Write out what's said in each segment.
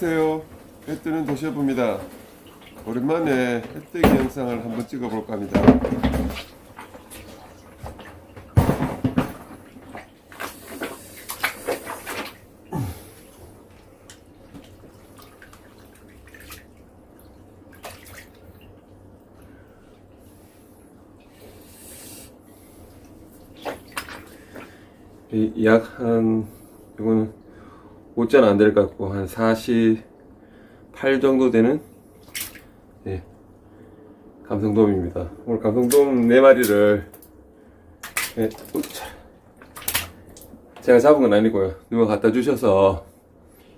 안녕하세요. 해 뜨는 도시어부입니다. 오랜만에 햇뜨기 영상을 한번 찍어볼까 합니다. 약 한, 이거는 5잔 안될 것 같고, 한 48 정도 되는, 예, 감성돔입니다. 오늘 감성돔 4마리를, 예. 제가 잡은 건 아니고요. 누가 갖다 주셔서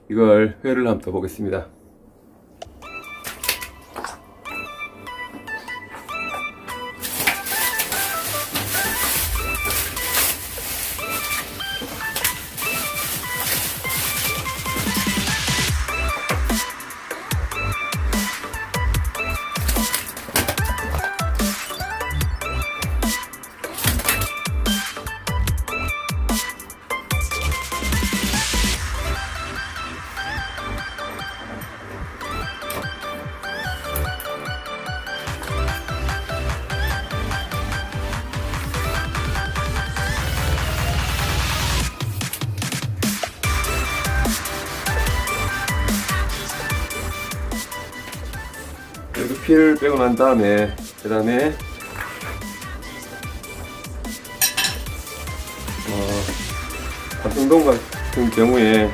이걸 회를 한번 떠보겠습니다. 피를 빼고 난 다음에 그 다음에 어, 감성돔 같은 경우에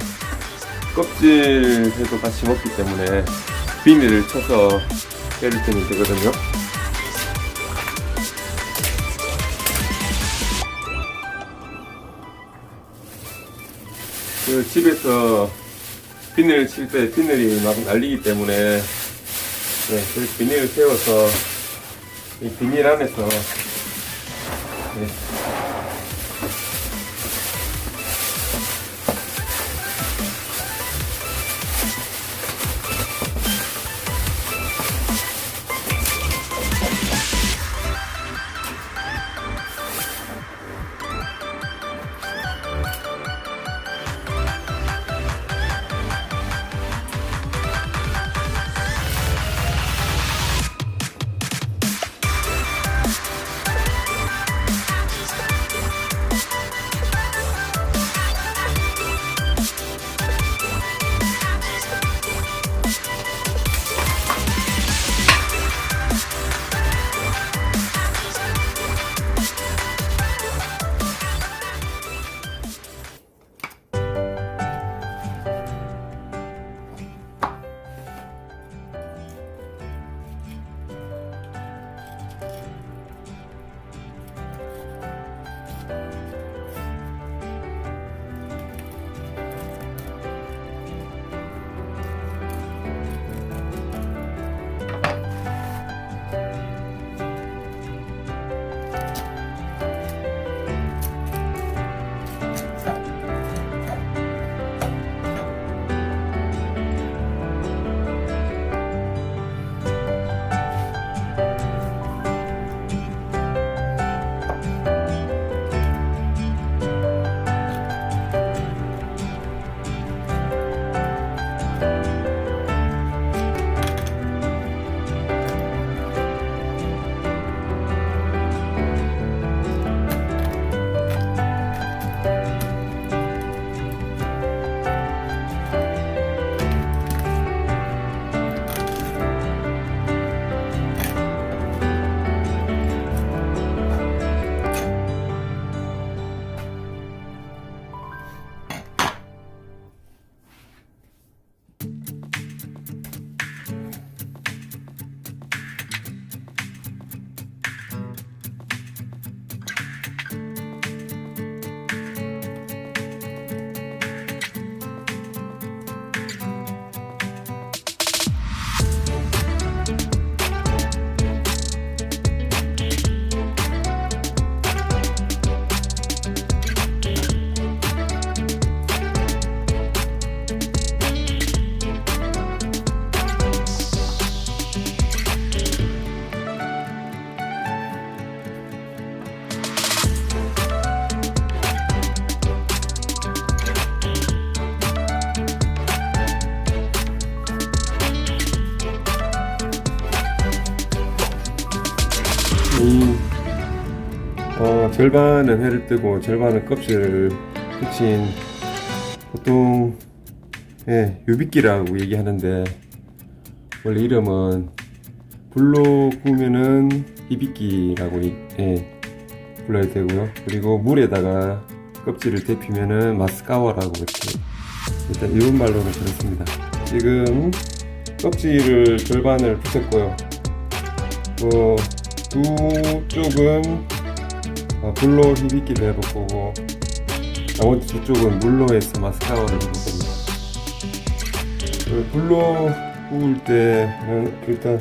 껍질회도 같이 먹기 때문에 비닐을 쳐서 때릴 때는 되거든요. 그 집에서 비늘 칠 때 비늘이 막 날리기 때문에 네, 그래서 비닐을 세워서 이 비닐 안에서 네. 절반은 회를 뜨고 절반은 껍질을 붙인 보통 예, 유비끼라고 얘기하는데 원래 이름은 불로 구우면은 이비끼라고 이- 예, 불러야 되고요. 그리고 물에다가 껍질을 데피면은 마스카와라고 이렇게 일단 일본 말로는 그렇습니다. 지금 껍질을 절반을 붙였고요. 어, 두 쪽은 어, 불로 히비끼를 해볼 거고 나머지 두 쪽은 물로 해서 마스카와를 해볼 겁니다. 그 불로 구울 때는 일단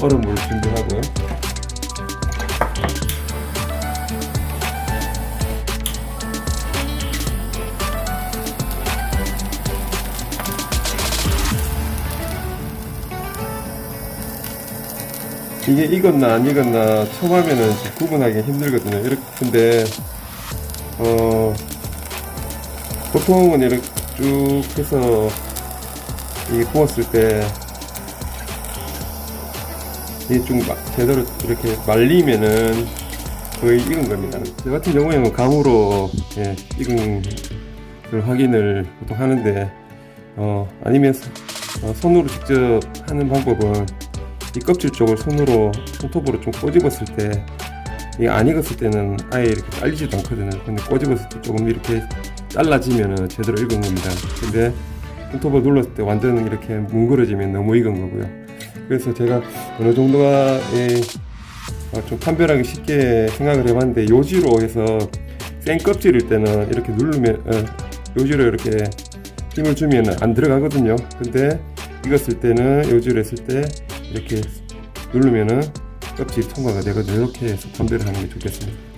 얼음물 준비하고요. 이게 익었나 안 익었나 처음 하면은 좀 구분하기 힘들거든요. 이렇게 근데 어 보통은 이렇게 쭉 해서 이게 구웠을 때 이게 좀 마- 제대로 이렇게 말리면은 거의 익은 겁니다. 저 같은 경우에는 감으로 예, 익은 걸 확인을 보통 하는데 어 아니면 소- 어, 손으로 직접 하는 방법은 이 껍질 쪽을 손으로 손톱으로 좀 꼬집었을 때 이게 안 익었을 때는 아예 이렇게 잘리지도 않거든요. 근데 꼬집었을 때 조금 이렇게 잘라지면은 제대로 익은 겁니다. 근데 손톱을 눌렀을 때 완전 이렇게 뭉그러지면 너무 익은 거고요. 그래서 제가 어느 정도가 예, 어, 좀 판별하기 쉽게 생각을 해봤는데 요지로 해서 센 껍질일 때는 이렇게 누르면 어, 요지로 이렇게 힘을 주면 안 들어가거든요. 근데 익었을 때는 요지로 했을 때 이렇게 누르면은 껍질이 통과가 되거든요. 이렇게 해서 판별을 하는 게 좋겠습니다.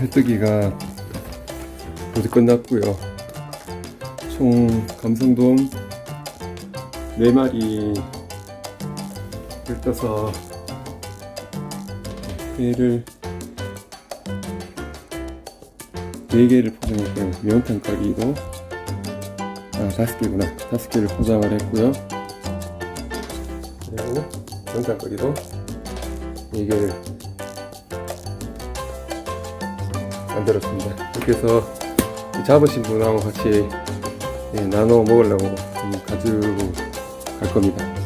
해뜨기가 모두 끝났고요. 총 감성돔 4마리 를 떠서 회를 4개를 포장했고요. 매운탕 가기도 아, 5개구나. 5개를 포장을 했고요. 그리고 매운탕 가기도 4개를 만들었습니다. 해서 잡으신 분하고 같이 예, 나눠 먹으려고 좀 가지고 갈 겁니다.